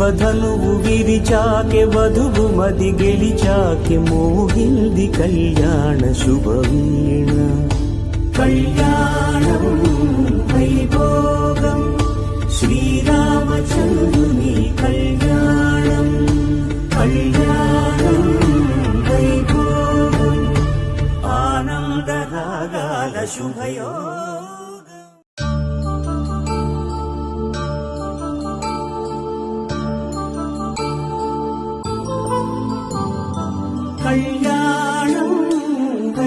శివధనువు విరిచాకె వధువు మది గెలిచాకె మోహింది కళ్యాణ శుభవీణ. కళ్యాణం వైభోగం శ్రీరామచంద్రుని కళ్యాణం. కళ్యాణం వైభోగం ఆనందరాగాల శుభయో